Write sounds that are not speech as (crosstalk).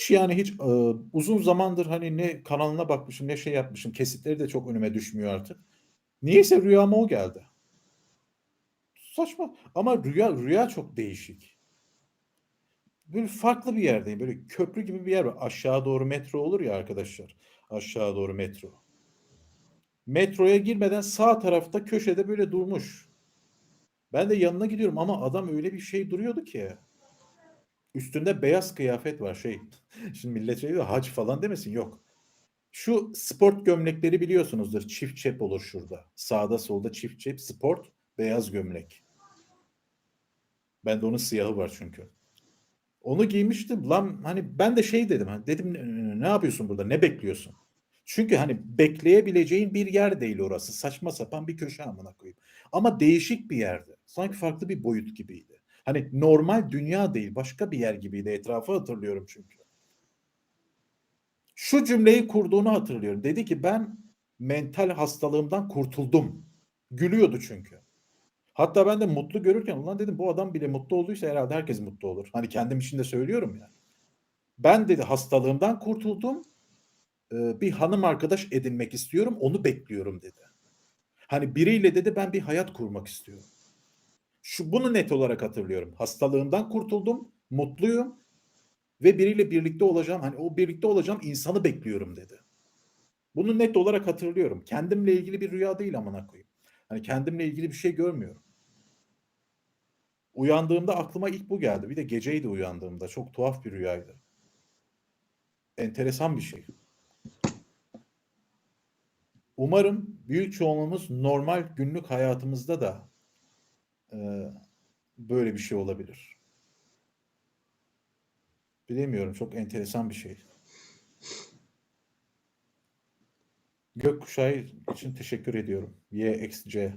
Hiç yani hiç, eee, uzun zamandır, hani, ne kanalına bakmışım ne şey yapmışım. Kesitleri de çok önüme düşmüyor artık. Niyeyse rüyama o geldi. Saçma ama rüya rüya çok değişik. Böyle farklı bir yerdeyim. Böyle köprü gibi bir yer var. Aşağı doğru metro olur ya arkadaşlar. Aşağı doğru metro. Metroya girmeden sağ tarafta köşede böyle durmuş. Ben de yanına gidiyorum ama adam öyle bir şey duruyordu ki. Üstünde beyaz kıyafet var şey. (laughs) Şimdi millet şey diyor hac falan demesin yok. Şu sport gömlekleri biliyorsunuzdur. Çift çep olur şurada. Sağda solda çift çep sport beyaz gömlek. Bende onun siyahı var çünkü. Onu giymiştim. Lan hani ben de şey dedim. Hani dedim "Ne- yapıyorsun burada? Ne bekliyorsun? Çünkü hani bekleyebileceğin bir yer değil orası. Saçma sapan bir köşe amına koyayım. Ama değişik bir yerdi. Sanki farklı bir boyut gibiydi. Hani normal dünya değil, başka bir yer gibiydi. Etrafı hatırlıyorum çünkü. Şu cümleyi kurduğunu hatırlıyorum. Dedi ki ben mental hastalığımdan kurtuldum. Gülüyordu çünkü. Hatta ben de mutlu görürken ulan dedim bu adam bile mutlu olduysa herhalde herkes mutlu olur. Hani kendim için de söylüyorum ya. Ben dedi hastalığımdan kurtuldum. Ee, bir hanım arkadaş edinmek istiyorum. Onu bekliyorum dedi. Hani biriyle dedi ben bir hayat kurmak istiyorum. Şu bunu net olarak hatırlıyorum. Hastalığımdan kurtuldum, mutluyum ve biriyle birlikte olacağım. Hani o birlikte olacağım insanı bekliyorum dedi. Bunu net olarak hatırlıyorum. Kendimle ilgili bir rüya değil amına koyayım. Hani kendimle ilgili bir şey görmüyorum. Uyandığımda aklıma ilk bu geldi. Bir de geceydi uyandığımda. Çok tuhaf bir rüyaydı. Enteresan bir şey. Umarım büyük çoğunluğumuz normal günlük hayatımızda da böyle bir şey olabilir. Bilemiyorum. Çok enteresan bir şey. Gökkuşağı için teşekkür ediyorum. YXC.